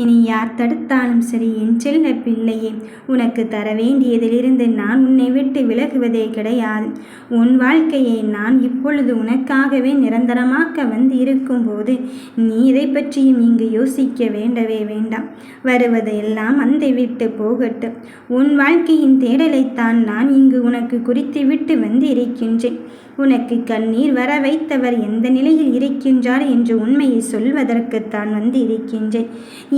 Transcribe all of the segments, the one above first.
இனி யார் தடுத்தாலும் சரி என் செல்ல பிள்ளையே உனக்கு தர வேண்டியதிலிருந்து நான் உன்னை விட்டு விலகுவதே கிடையாது. உன் வாழ்க்கையை நான் இப்பொழுது உனக்காகவே நிரந்தரமாக்க வந்து இருக்கும்போது நீ இதை பற்றியும் இங்கு யோசிக்க வேண்டவே வேண்டாம். வருவதெல்லாம் அந்த விட்டு போகட்டும். உன் வாழ்க்கையின் தேடலைத்தான் நான் இங்கு உனக்கு குறித்து விட்டு வந்து இருக்கின்றேன் உனக்கு கண்ணீர் வர வைத்தவர் எந்த நிலையில் இருக்கின்றார் என்று உண்மையை சொல்வதற்குத்தான் வந்து இருக்கின்றேன்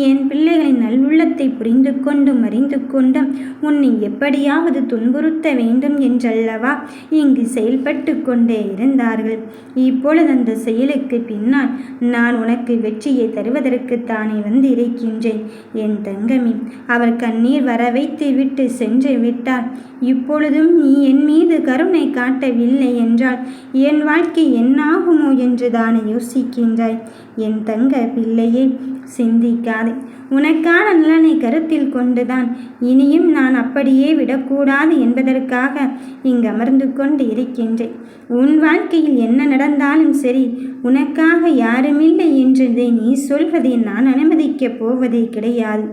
என் பிள்ளைகளின் நல்லுள்ளத்தை புரிந்து கொண்டும் அறிந்து கொண்டும் உன்னை எப்படியாவது துன்புறுத்த வேண்டும் என்றல்லவா? இங்கு செயல்பட்டு கொண்டே இருந்தார்கள். இப்பொழுது அந்த செயலுக்கு பின்னால் நான் உனக்கு வெற்றியை தருவதற்குத்தானே வந்து இருக்கின்றேன் என் தங்கமி அவர் கண்ணீர் வர வைத்து விட்டு சென்று விட்டார். இப்பொழுதும் நீ என் மீது கருணை காட்டவில்லை என்றால் என் வாழ்க்கை என்னாகுமோ என்று தானே யோசிக்கின்றாய்? என் தங்க பிள்ளையே சிந்திக்காதே. உனக்கான நலனை கருத்து கொண்டுதான். இனியும் நான் அப்படியே விடக்கூடாது என்பதற்காக இங்கு அமர்ந்து கொண்டு இருக்கின்றேன். உன் வாழ்க்கையில் என்ன நடந்தாலும் சரி உனக்காக யாருமில்லை என்றதை நீ சொல்வதை நான் அனுமதிக்கப் போவதே கிடையாது.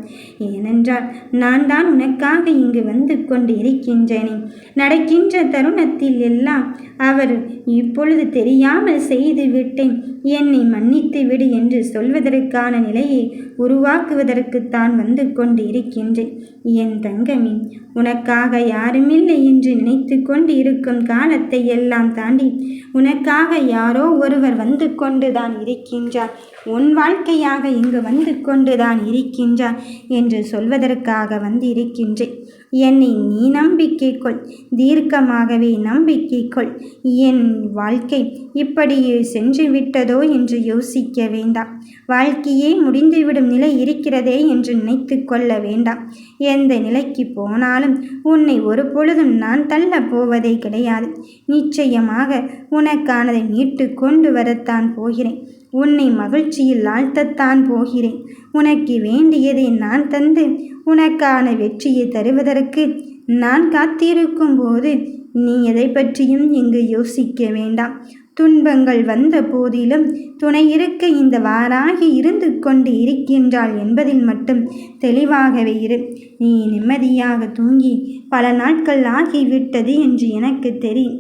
ஏனென்றால் நான் தான் உனக்காக இங்கு வந்து கொண்டு இருக்கின்றேனே. நடக்கின்ற தருணத்தில் எல்லாம் அவர் இப்பொழுது தெரியாமல் செய்து விட்டேன். என்னை மன்னித்து விடு என்று சொல்வதற்கான நிலையை உருவாக்குவதற்குத்தான் வந்து கொண்டு இருக்கின்றேன் என் தங்கமி உனக்காக யாருமில்லை என்று நினைத்து கொண்டு இருக்கும் காலத்தை எல்லாம் தாண்டி உனக்காக யாரோ ஒருவர் வந்து கொண்டுதான் இருக்கின்றார். உன் வாழ்க்கையாக இங்கு வந்து கொண்டுதான் இருக்கின்றார் என்று சொல்வதற்காக வந்து இருக்கின்றேன் என்னை நீ நம்பிக்கை கொள் தீர்க்கமாகவே நம்பிக்கை கொள். என் வாழ்க்கை இப்படியே சென்று விட்டதோ என்று யோசிக்க வேண்டாம். வாழ்க்கையே முடிந்துவிடும் நிலை இருக்கிறதே என்று நினைத்து கொள்ள வேண்டாம். எந்த நிலைக்கு போனாலும் உன்னை ஒரு பொழுதும் நான் தள்ளப் போவதே கிடையாது. நிச்சயமாக உனக்கானதை மீட்டு கொண்டு வரத்தான் போகிறேன். உன்னை மகிழ்ச்சியில் ஆழ்த்தத்தான் போகிறேன். உனக்கு வேண்டியதை நான் தந்து உனக்கான வெற்றியை தருவதற்கு நான் காத்திருக்கும் போது நீ எதை பற்றியும் இங்கு யோசிக்க வேண்டாம். துன்பங்கள் வந்த போதிலும் துணை இருக்க இந்த வாராகி இருந்து கொண்டு இருக்கின்றாள் என்பதில் மட்டும் தெளிவாகவே இரு. நீ நிம்மதியாக தூங்கி பல நாட்கள் ஆகிவிட்டது என்று எனக்கு தெரியும்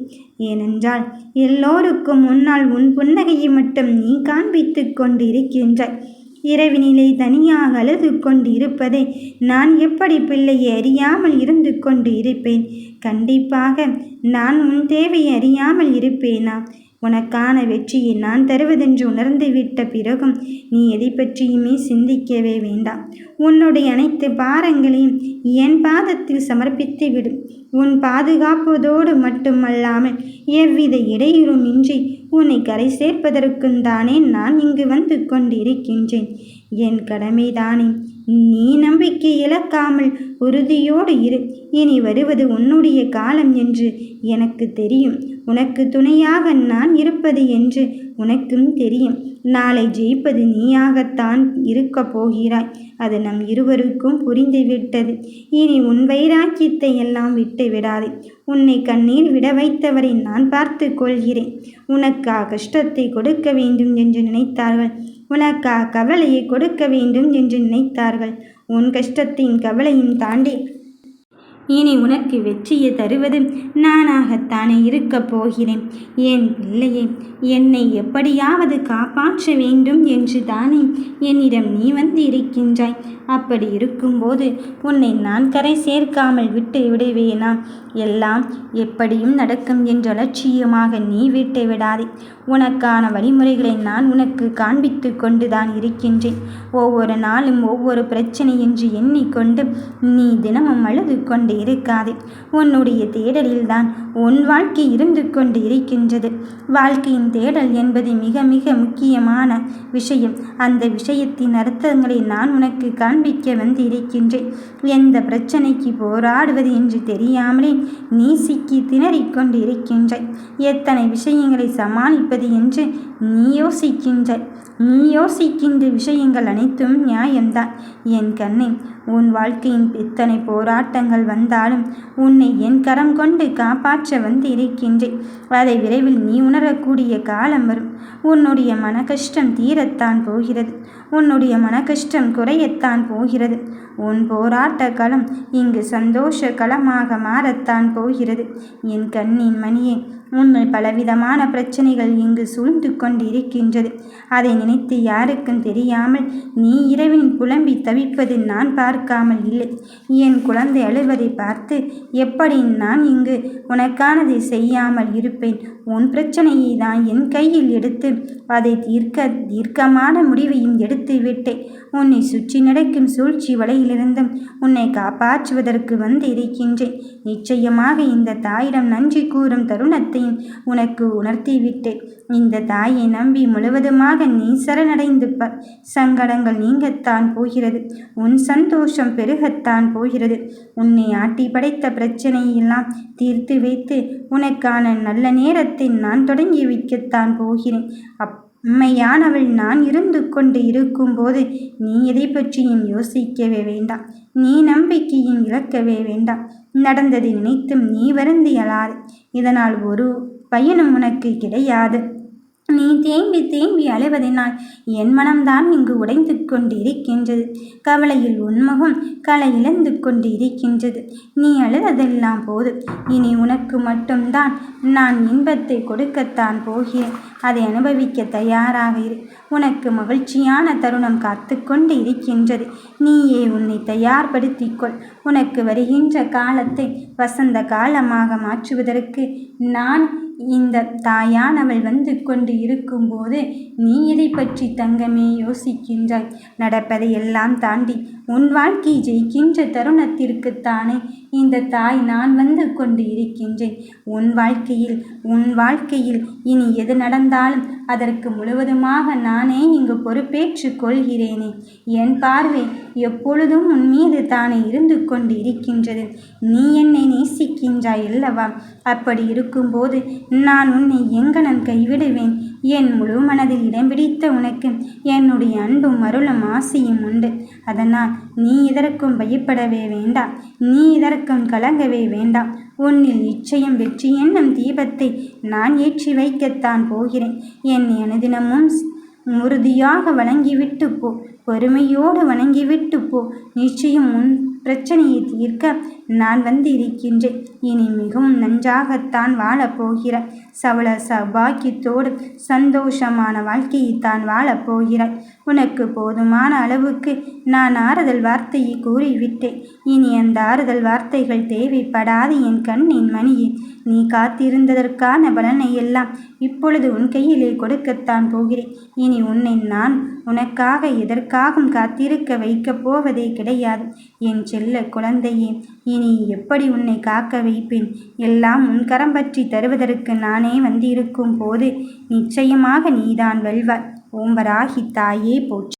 ஏனென்றால் எல்லோருக்கும் முன்னால் உன் புன்னகையை மட்டும் நீ காண்பித்து கொண்டு இருக்கின்றாய் இரவினிலே தனியாக அழுது கொண்டு இருப்பதை நான் எப்படி பிள்ளையை அறியாமல் இருந்து கொண்டு இருப்பேன்? கண்டிப்பாக நான் உன் தேவை அறியாமல் இருப்பேனா? உனக்கான வெற்றியை நான் தருவதென்று உணர்ந்து விட்ட பிறகும் நீ எதை பற்றியுமே சிந்திக்கவே வேண்டாம். உன்னுடைய அனைத்து பாரங்களையும் என் பாதத்தில் சமர்ப்பித்து விடும் உன் பாதுகாப்பதோடு மட்டுமல்லாமல் எவ்வித இடையூறும் இன்றி உன்னை கரை சேர்ப்பதற்கும் தானே நான் இங்கு வந்து கொண்டிருக்கின்றேன். என் கடமைதானே நீ நம்பிக்கை இழக்காமல் உறுதியோடு இரு. இனி வருவது உன்னுடைய காலம் என்று எனக்கு தெரியும். உனக்கு துணையாக நான் இருப்பது என்று உனக்கும் தெரியும். நாளை ஜெயிப்பது நீயாகத்தான் இருக்கப் போகிறாய். அது நம் இருவருக்கும் புரிந்துவிட்டது. இனி உன் வைராக்கியத்தை எல்லாம் விட்டு விடாதே. உன்னை கண்ணீர் விட வைத்தவரை நான் பார்த்து கொள்கிறேன். உனக்கா கஷ்டத்தை கொடுக்க வேண்டும் என்று நினைத்தார்கள். உனக்கா கவலையை கொடுக்க வேண்டும் என்று நினைத்தார்கள். உன் கஷ்டத்தின் கவலையும் தாண்டி இனி உனக்கு வெற்றியை தருவது நானாகத்தானே இருக்கப் போகிறேன். என் பிள்ளையே என்னை எப்படியாவது காப்பாற்ற வேண்டும் என்று தானே என்னிடம் நீ வந்து இருக்கின்றாய். அப்படி இருக்கும்போது உன்னை நான் கரை சேர்க்காமல் விட்டு விடுவேனா? எல்லாம் எப்படியும் நடக்கும் என்ற அலட்சியமாக நீ விட்டு விடாதே. உனக்கான வழிமுறைகளை நான் உனக்கு காண்பித்து கொண்டுதான் இருக்கின்றேன். ஒவ்வொரு நாளும் ஒவ்வொரு பிரச்சனை என்று எண்ணிக்கொண்டு நீ தினமும் அழுது கொண்டு இருக்காதே. உன்னுடைய தேடலில்தான் உன் வாழ்க்கை இருந்து கொண்டு இருக்கின்றது வாழ்க்கையின் தேடல் என்பது மிக மிக முக்கியமான விஷயம். அந்த விஷயத்தின் அர்த்தங்களை நான் உனக்கு காண்பிக்க வந்து இருக்கின்றேன் எந்த பிரச்சனைக்கு போராடுவது என்று தெரியாமலே நீ சிக்கி திணறிக்கொண்டு இருக்கின்றாய் எத்தனை விஷயங்களை சமாளிப்பது என்று நீ யோசிக்கின்றாய். நீ யோசிக்கின்ற விஷயங்கள் அனைத்தும் நியாயம்தான். என் கண்ணை உன் வாழ்க்கையின் இத்தனை போராட்டங்கள் வந்தாலும் உன்னை என் கரம் கொண்டு காப்பாற்ற வந்து இருக்கின்றேன் அதை விரைவில் நீ உணரக்கூடிய காலம் வரும். உன்னுடைய மன கஷ்டம் தீரத்தான் போகிறது. உன்னுடைய மன கஷ்டம் குறையத்தான் போகிறது. உன் போராட்ட களம் இங்கு சந்தோஷ களமாக மாறத்தான் போகிறது. என் கண்ணின் மணியே உன்னை பலவிதமான பிரச்சனைகள் இங்கு சூழ்ந்து கொண்டிருக்கின்றது. அதை நினைத்து யாருக்கும் தெரியாமல் நீ இரவின் புலம்பி தவிப்பது நான் பார்க்காமல் இல்லை. என் குழந்தை அழுவதை பார்த்து எப்படி நான் இங்கு உனக்கானதை செய்யாமல் இருப்பேன்? உன் பிரச்சனையை தான் என் கையில் எடுத்து அதை தீர்க்க தீர்க்கமான முடிவையும் எடுத்து விட்டேன். உன்னை சுற்றி நடக்கும் சூழ்ச்சி வலையிலிருந்தும் உன்னை காப்பாற்றுவதற்கு வந்து இருக்கின்றேன். நிச்சயமாக இந்த தாயிடம் நன்றி கூறும் தருணத்தையும் உனக்கு உணர்த்திவிட்டேன் இந்த தாயை நம்பி முழுவதுமாக நீ சரணடைந்து ப சங்கடங்கள் நீங்கத்தான் போகிறது. உன் சந்தோஷம் பெருகத்தான் போகிறது. உன்னை ஆட்டி படைத்த பிரச்சனையெல்லாம் தீர்த்து வைத்து உனக்கான நல்ல நேரத்தை நான் தொடங்கி வைக்கத்தான் போகிறேன். அப் உண்மையானவள் நான் இருந்து கொண்டு இருக்கும்போது நீ எதை பற்றியும் யோசிக்கவே வேண்டாம். நீ நம்பிக்கையும் இழக்கவே வேண்டாம். நடந்ததை நினைத்தும் நீ வருந்தியலாது. இதனால் ஒரு பயனும் உனக்கு கிடையாது. நீ தேம்பி தேம்பி அலைவதனால் என் மனம்தான் இங்கு உடைந்து கொண்டிருக்கின்றது கவலையில் உன்முகம் களை இழந்து கொண்டு இருக்கின்றது நீ அழுததெல்லாம் போது இனி உனக்கு மட்டும்தான் நான் இன்பத்தை கொடுக்கத்தான் போகிறேன். அதை அனுபவிக்க தயாராக இரு. உனக்கு மகிழ்ச்சியான தருணம் காத்து கொண்டு இருக்கின்றது. நீயே உன்னை தயார்படுத்திக்கொள். உனக்கு வருகின்ற காலத்தை வசந்த காலமாக மாற்றுவதற்கு நான் இந்த தாயானவள் வந்து கொண்டு இருக்கும்போது நீ இதை பற்றி தங்கமே யோசிக்கின்றாய்? நடப்பதை எல்லாம் தாண்டி உன் வாழ்க்கை ஜெயிக்கின்ற தருணத்திற்குத்தானே இந்த தாய் நான் வந்து கொண்டு இருக்கின்றேன். உன் வாழ்க்கையில் உன் வாழ்க்கையில் இனி எது நடந்தாலும் அதற்கு முழுவதுமாக நானே இங்கு பொறுப்பேற்று கொள்கிறேனே. என் பார்வை எப்பொழுதும் உன் மீது தானே இருந்து கொண்டு இருக்கின்றது நீ என்னை நேசிக்கின்றாய் அல்லவா? அப்படி இருக்கும்போது நான் உன்னை எங்கனன் கைவிடுவேன்? என் முழு மனதில் இடம் பிடித்த உனக்கு என்னுடைய அன்பும் அருளும் ஆசையும் உண்டு. அதனால் நீ இதற்கும் பயப்படவே வேண்டாம் நீ இதற்கும் கலங்கவே வேண்டாம் உன்னில் நிச்சயம் வெற்றி என்னும் தீபத்தை நான் ஏற்றி வைக்கத்தான் போகிறேன். என் அனுதினமும் உறுதியாக வணங்கிவிட்டு போ. பொறுமையோடு வணங்கிவிட்டு போ. நிச்சயம் உன் பிரச்சனையை தீர்க்க நான் வந்து இருக்கின்றேன் இனி மிகவும் நன்றாகத்தான் வாழப்போகிறாய். சவள சபாக்கியத்தோடு சந்தோஷமான வாழ்க்கையை தான் வாழப்போகிறாய். உனக்கு போதுமான அளவுக்கு நான் ஆறுதல் வார்த்தையை கூறிவிட்டேன். இனி அந்த ஆறுதல் வார்த்தைகள் தேவைப்படாது என் கண்ணின் மணியே. நீ காத்திருந்ததற்கான பலனை எல்லாம் இப்பொழுது உன் கையிலே கொடுக்கத்தான் போகிறேன். இனி உன்னை நான் உனக்காக எதற்காகவும் காத்திருக்க வைக்கப் போவதே கிடையாது. என் செல்ல குழந்தையே இனி எப்படி உன்னை காக்க வைப்பேன்? எல்லாம் உன் கரம் பற்றி தருவதற்கு நானே வந்திருக்கும் போது நிச்சயமாக நீதான் வெல்வாய். ஓம்பராகி தாயே போற்றி.